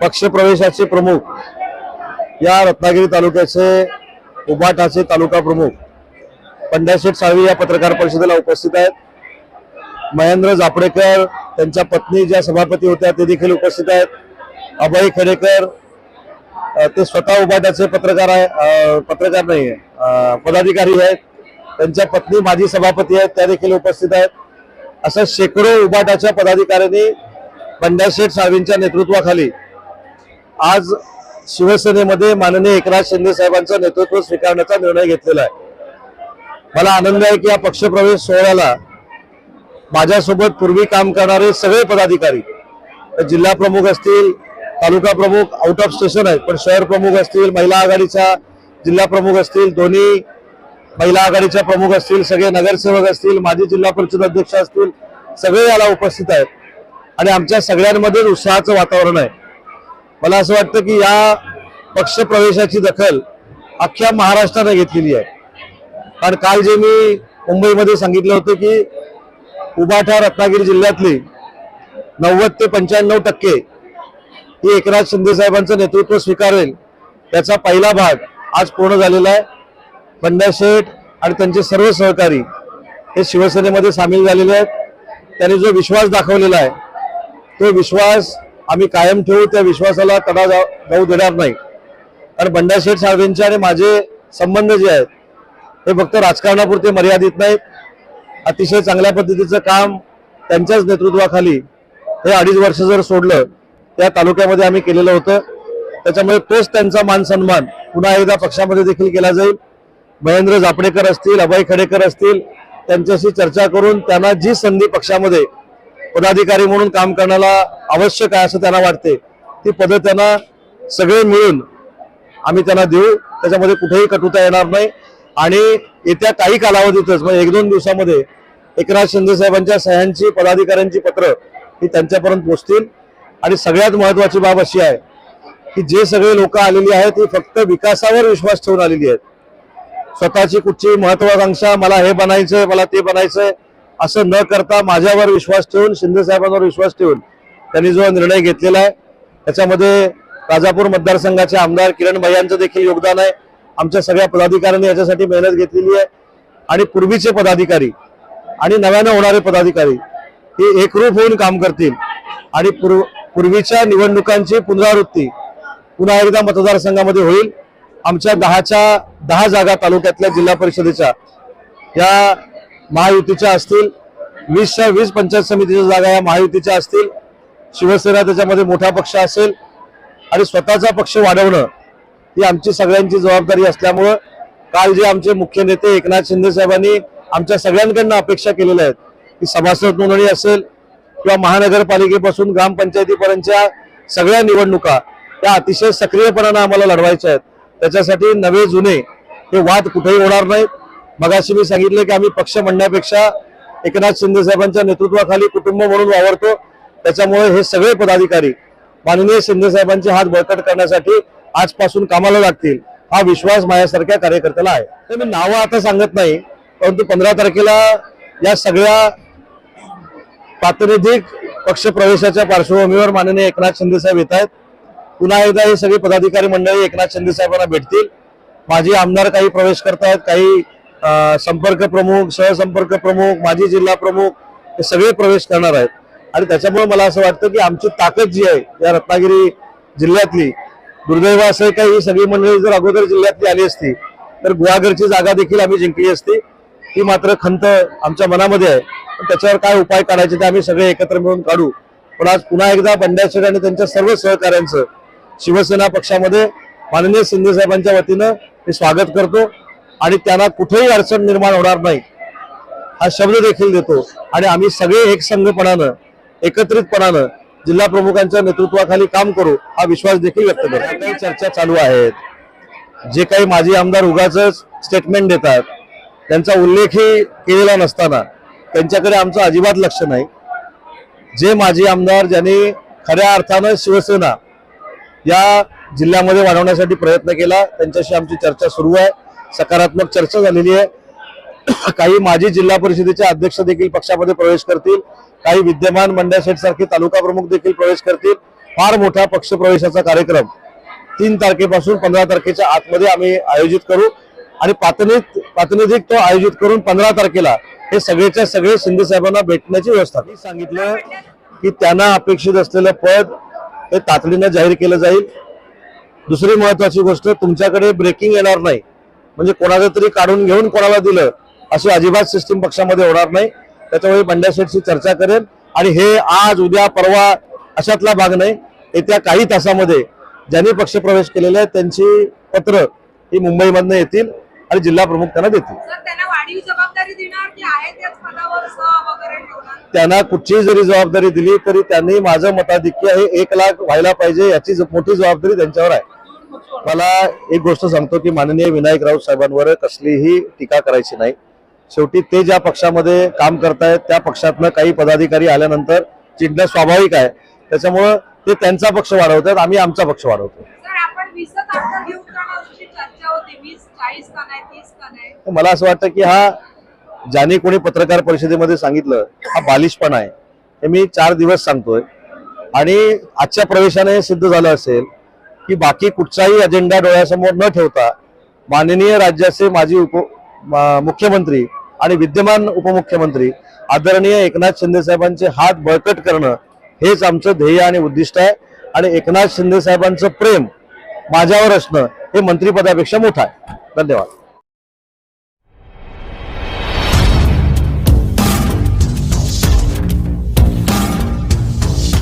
पक्षप्रवेशाचे प्रमुख या रत्नागिरी तालुक्याचे उबाटाचे तालुका प्रमुख पंड्याशेठ साळवी या पत्रकार परिषदेला उपस्थित आहेत. महेंद्र जापडेकर त्यांच्या पत्नी ज्या सभापती होत्या ते देखील उपस्थित आहेत. अभय खरेकर ते स्वतः उबाटाचे पत्रकार आहे पत्रकार नाही आहे पदाधिकारी आहेत. त्यांच्या पत्नी माजी सभापती आहेत त्या देखील उपस्थित आहेत. असं शेकडो उबाटाच्या पदाधिकाऱ्यांनी पंड्याशेठ साळवींच्या नेतृत्वाखाली आज शिवसेनेमध्ये माननीय एकनाथ शिंदे साहेबांचं नेतृत्व स्वीकारण्याचा निर्णय घेतलेला आहे. मला आनंद आहे की या पक्षप्रवेश सोहळ्याला माझ्यासोबत पूर्वी काम करणारे सगळे पदाधिकारी जिल्हा प्रमुख असतील तालुका प्रमुख आउट ऑफ स्टेशन आहेत पण शहर प्रमुख असतील महिला आघाडीच्या जिल्हा प्रमुख असतील दोन्ही महिला आघाडीच्या प्रमुख असतील सगळे नगरसेवक असतील माजी जिल्हा परिषद अध्यक्ष असतील सगळे याला उपस्थित आहेत. आणि आमच्या सगळ्यांमध्ये उत्साहाचं वातावरण आहे. मला असं वाटतं की या पक्षप्रवेशाची दखल अख्ख्या महाराष्ट्राने घेतलेली आहे. कारण काल जे मी मुंबईमध्ये सांगितलं होतं की उबाठा रत्नागिरी जिल्ह्यातली नव्वद ते पंच्याण्णव टक्के ही एकनाथ शिंदेसाहेबांचं नेतृत्व स्वीकारेल त्याचा पहिला भाग आज पूर्ण झालेला आहे. बंड्या शेठ आणि त्यांचे सर्व सहकारी हे शिवसेनेमध्ये सामील झालेले आहेत. त्यांनी जो विश्वास दाखवलेला आहे तो विश्वास आम्ही कायम ठेवू त्या विश्वासाला तडा जाऊ देणार नाही. कारण बंड्या शेठ साहेबांचे आणि माझे संबंध जे आहेत हे फक्त राजकारणापुरते मर्यादित नाहीत. अतिशय चांगल्या पद्धतीचं काम त्यांच्याच नेतृत्वाखाली हे अडीच वर्ष जर सोडलं त्या तालुक्यामध्ये आम्ही केलेलं होतं. त्याच्यामुळे तोच त्यांचा मान सन्मान पुन्हा एकदा पक्षामध्ये देखील केला जाईल. महेंद्र जापडेकर असतील अभय खडेकर असतील त्यांच्याशी चर्चा करून त्यांना जी संधी पक्षामध्ये पदाधिकारी म्हणून काम करण्याला आवश्यक आहे असं त्यांना वाटते. ती पदं त्यांना सगळे मिळून आम्ही त्यांना देऊ. त्याच्यामध्ये कुठेही कटुता येणार नाही. आणि येत्या काही कालावधीतच म्हणजे एक दोन दिवसामध्ये एकनाथ शिंदे साहेबांच्या सह्यांची पदाधिकाऱ्यांची पत्र ही त्यांच्यापर्यंत पोहोचतील आणि सगळ्यात महत्वाची बाब अशी आहे की जे सगळे लोक आलेली आहेत ही फक्त विकासावर विश्वास ठेवून आलेली आहेत. स्वतःची कुठची महत्वाकांक्षा मला हे बनायचंय मला ते बनायचंय असं न करता माझ्यावर विश्वास ठेवून शिंदे साहेबांवर विश्वास ठेवून त्यांनी जो निर्णय घेतलेला आहे त्याच्यामध्ये राजापूर मतदारसंघाचे आमदार किरण भैयांचं देखील योगदान आहे. आमच्या सगळ्या पदाधिकाऱ्यांनी याच्यासाठी मेहनत घेतलेली आहे. आणि पूर्वीचे पदाधिकारी आणि नव्यानं होणारे पदाधिकारी हे एकरूप होऊन काम करतील. आणि पूर्व पूर्वीच्या निवडणुकांची पुनरावृत्ती पुन्हा एकदा मतदारसंघामध्ये होईल. आमच्या दहाच्या दहा जागा तालुक्यातल्या जिल्हा परिषदेच्या या महायुतीच्या असतील वीसच्या वीस पंचायत समितीच्या जागा या महायुतीच्या असतील शिवसेना त्याच्यामध्ये मोठा पक्ष असेल आणि स्वतःचा पक्ष वाढवणं ही आमची सगळ्यांची जबाबदारी असल्यामुळं काल जे आमचे मुख्य नेते एकनाथ शिंदे साहेबांनी आमच्या सगळ्यांकडनं अपेक्षा केलेल्या आहेत की सभासद नोंदणी असेल किंवा महानगरपालिकेपासून ग्रामपंचायतीपर्यंतच्या सगळ्या निवडणुका त्या अतिशय सक्रियपणानं आम्हाला लढवायच्या आहेत. त्याच्यासाठी नवे जुने हे वाद कुठेही होणार नाहीत. मगाशी मी सांगितले की आम्ही पक्ष म्हणण्यापेक्षा एकनाथ शिंदे साहेबांच्या नेतृत्वाखाली कुटुंब म्हणून वावरतो. त्याच्यामुळे हे सगळे पदाधिकारी माननीय शिंदे साहेबांचे हात बळकट करण्यासाठी आजपासून कामाला लागतील हा विश्वास माझ्यासारख्या कार्यकर्त्याला आहे. तर मी नावं आता सांगत नाही परंतु पंधरा तारखेला या सगळ्या प्रातिनिधिक पक्ष प्रवेशाच्या पार्श्वभूमीवर माननीय एकनाथ शिंदे साहेब येत आहेत. पुन्हा एकदा हे सगळे पदाधिकारी मंडळी एकनाथ शिंदे साहेबांना भेटतील. माझे आमदार काही प्रवेश करतायत काही संपर्क प्रमुख सहसंपर्क प्रमुख माजी जिल्हा प्रमुख हे सगळे प्रवेश करणार आहेत. आणि त्याच्यामुळे मला असं वाटतं की आमची ताकद जी आहे या रत्नागिरी जिल्ह्यातली दुर्दैव असं आहे का ही सगळी मंडळी जर अगोदर जिल्ह्यातली आली असती तर गुहागरची जागा देखील आम्ही जिंकली असती. ती मात्र खंत आमच्या मनामध्ये आहे. पण त्याच्यावर काय उपाय काढायचे ते आम्ही सगळे एकत्र मिळून काढू. पण आज पुन्हा एकदा बंड्याशेठ आणि त्यांच्या सर्व सहकाऱ्यांचं शिवसेना पक्षामध्ये माननीय शिंदे साहेबांच्या वतीनं मी स्वागत करतो. आणि त्यांना कुठेही अडचण निर्माण होणार नाही. हा शब्द देखील देतो. आणि आम्ही सगळे एकसंघपणानं एकत्रितपणानं जिल्हा प्रमुखांच्या नेतृत्वाखाली काम करू हा विश्वास देखील व्यक्त करतो. काही चर्चा चालू आहेत. जे काही माजी आमदार उगाच स्टेटमेंट देतात त्यांचा उल्लेखही केलेला नसताना त्यांच्याकडे आमचं अजिबात लक्ष नाही. जे माजी आमदार ज्यांनी खऱ्या अर्थानं शिवसेना या जिल्ह्यामध्ये वाढवण्यासाठी प्रयत्न केला त्यांच्याशी आमची चर्चा सुरू आहे. सकारात्मक चर्चा झालेली आहे. काही माजी जिल्हा परिषदेचे अध्यक्ष देखील पक्षामध्ये प्रवेश करतील. काही विद्यमान मंडळ सेट सारखे तालुका प्रमुख देखील प्रवेश करतील. फार मोठा पक्ष प्रवेशाचा कार्यक्रम. तीन तारखेपासून पंधरा तारखेच्या आतमध्ये आम्ही आयोजित करू. आणि प्रातिनिध प्रातिनिधिक तो आयोजित करून पंधरा तारखेला हे सगळेच्या सगळे शिंदे साहेबांना भेटण्याची व्यवस्था. मी सांगितलं की त्यांना अपेक्षित असलेलं पद हे तातडीनं जाहीर केलं जाईल. दुसरी महत्वाची गोष्ट तुमच्याकडे ब्रेकिंग येणार नाही. म्हणजे कोणाला तरी काढून घेऊन कोणाला दिलं अशी अजिबात सिस्टीम पक्षामध्ये होणार नाही. त्याच्यामुळे बंड्या शेठशी चर्चा करेन. आणि हे आज उद्या परवा अशातला भाग नाही. येत्या काही तासामध्ये ज्यांनी पक्षप्रवेश केलेले आहे त्यांची पत्र ही मुंबईमधनं येतील आणि जिल्हा प्रमुख त्यांना देतील. त्यांना कुठचीही जरी जबाबदारी दिली तरी त्यांनी माझं मताधिक्य हे एक लाख व्हायला पाहिजे याची मोठी जबाबदारी त्यांच्यावर आहे. मला एक गोष्ट सांगतो की माननीय विनायक राऊत साहेबांवर कसलीही टीका करायची नाही. शेवटी ते ज्या पक्षामध्ये काम करतायत त्या पक्षातनं काही पदाधिकारी आल्यानंतर चिडणं स्वाभाविक आहे. त्याच्यामुळं ते त्यांचा पक्ष वाढवतात आम्ही आमचा पक्ष वाढवतो. मला असं वाटतं की हा ज्याने कोणी पत्रकार परिषदेमध्ये सांगितलं हा बालिशपणा आहे. हे मी चार दिवस सांगतोय. आणि आजच्या प्रवेशाने हे सिद्ध झालं असेल की बाकी कुठचाही अजेंडा डोळ्यासमोर न ठेवता माननीय राज्याचे माजी उप मुख्यमंत्री आणि विद्यमान उपमुख्यमंत्री आदरणीय एकनाथ शिंदे साहेबांचे हात बळकट करणं हेच आमचं ध्येय आणि उद्दिष्ट आहे. आणि एकनाथ शिंदे साहेबांचं प्रेम माझ्यावर असणं हे मंत्रिपदापेक्षा मोठं आहे. धन्यवाद.